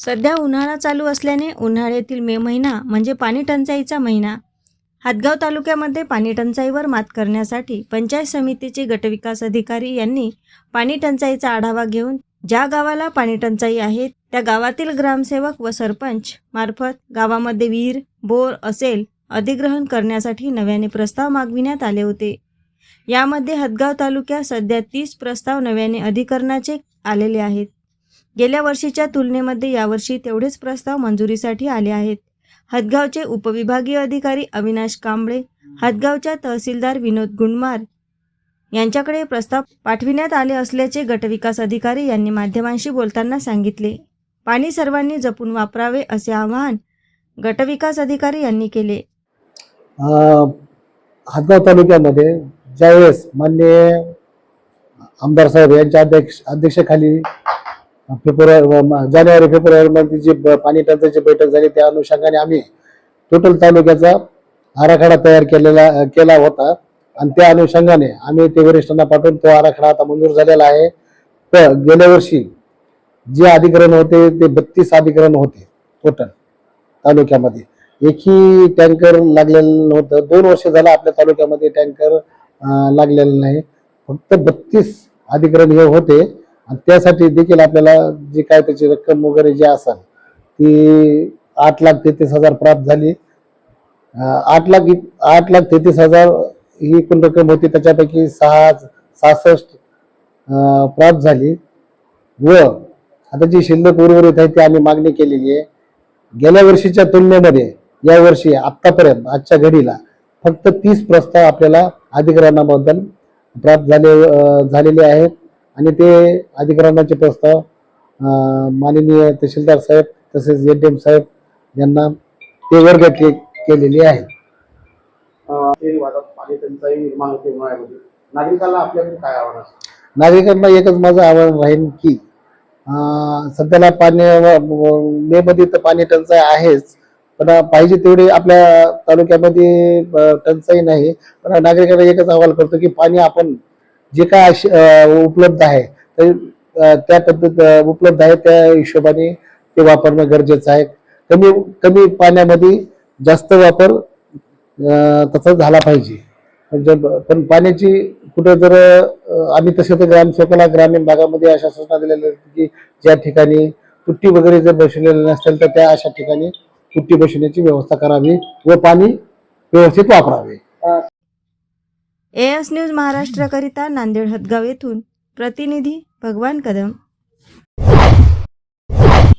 सध्या उन्हाळा चालू असल्याने उन्हाळ्यातील मे महिना म्हणजे पाणी टंचाईचा महिना हातगाव तालुक्यामध्ये पाणी टंचाईवर मात करण्यासाठी पंचायत समितीचे गटविकास अधिकारी यांनी पाणी टंचाईचा आढावा घेऊन ज्या गावाला पाणी टंचाई आहे त्या गावातील ग्रामसेवक व सरपंच मार्फत गावामध्ये विहीर बोर असेल अधिग्रहण करण्यासाठी नव्याने प्रस्ताव मागविण्यात आले होते. यामध्ये हदगाव तालुक्यात सध्या तीस प्रस्ताव नव्याने अधिकरणाचे आलेले आहेत. गेल्या वर्षीच्या तुलनेमध्ये यावर्षी तेवढेच प्रस्ताव मंजुरीसाठी आले आहेत. हदगावचे उपविभागीय अधिकारी अविनाश कांबळे हदगावच्या तहसीलदार विनोद गुंडमार यांच्याकडे प्रस्ताव पाठविण्यात आले असल्याचे गटविकास अधिकारी यांनी माध्यमांशी बोलताना सांगितले. पाणी सर्वांनी जपून वापरावे असे आवाहन गटविकास अधिकारी यांनी केले. हदगाव तालुक्यामध्ये ज्यावेळेस माननीय आमदार साहेब यांच्या अध्यक्ष अध्यक्षाखाली फेब्रुवारी जानेवारी फेब्रुवारीमध्ये जी पाणी टंचाईची बैठक झाली त्या अनुषंगाने आम्ही टोटल तालुक्याचा आराखडा तयार केलेला केला होता. आणि त्या अनुषंगाने आम्ही ते वरिष्ठांना पाठवून तो आराखडा आता मंजूर झालेला आहे. तर गेल्या वर्षी जे अधिग्रहण होते ते बत्तीस अधिकरण होते टोटल तालुक्यामध्ये. एकही टँकर लागलेलं नव्हतं. दोन वर्ष झालं आपल्या तालुक्यामध्ये टँकर लागलेलं नाही. फक्त बत्तीस अधिकरण हे होते. आणि त्यासाठी देखील आपल्याला जी काय त्याची रक्कम वगैरे जी असाल ती आठ लाख तेहतीस हजार प्राप्त झाली. आठ लाख आठ लाख तेहतीस हजार ही एकूण रक्कम होती त्याच्यापैकी सहा सहासष्ट प्राप्त झाली. व आता जी शिल्लक उर्वरित आहे ती आम्ही मागणी केलेली आहे. गेल्या वर्षीच्या तुलनेमध्ये या वर्षी आत्तापर्यंत आजच्या घडीला फक्त तीस प्रस्ताव आपल्याला अधिग्रहणाबद्दल प्राप्त झाले झालेले आहेत. आणि ते अधिग्रहणाचे प्रस्ताव माननीय तहसीलदार साहेब तसेच एड एम साहेब यांना ते वर्ग के केलेले आहे. नागरिकांना आपल्याकडे काय आव्हान नागरिकांना एकच माझं आवाहन राहील की सध्याला पाणी मे मध्ये तर पाणी टंचाई आहेच पण पाहिजे तेवढे आपल्या तालुक्यामध्ये टंचाई नाही. पण नागरिकांना एकच अहवाल करतो की पाणी आपण जे काय उपलब्ध आहे ते त्या पद्धत उपलब्ध आहे त्या हिशोबाने ते वापरणं गरजेचं आहे. कमी कमी पाण्यामध्ये जास्त वापर तसा झाला पाहिजे. म्हणजे पण पाण्याची कुठं जर आम्ही तसे तर ग्रामसेवकाला ग्रामीण भागामध्ये अशा सूचना दिलेल्या आहेत की ज्या ठिकाणी तुट्टी वगैरे जर बसवलेली नसेल तर त्या अशा ठिकाणी तुट्टी बसवण्याची व्यवस्था करावी व पाणी व्यवस्थित वापरावे. एस न्यूज महाराष्ट्राकरिता नांदेड हदगाव येथून प्रतिनिधी भगवान कदम.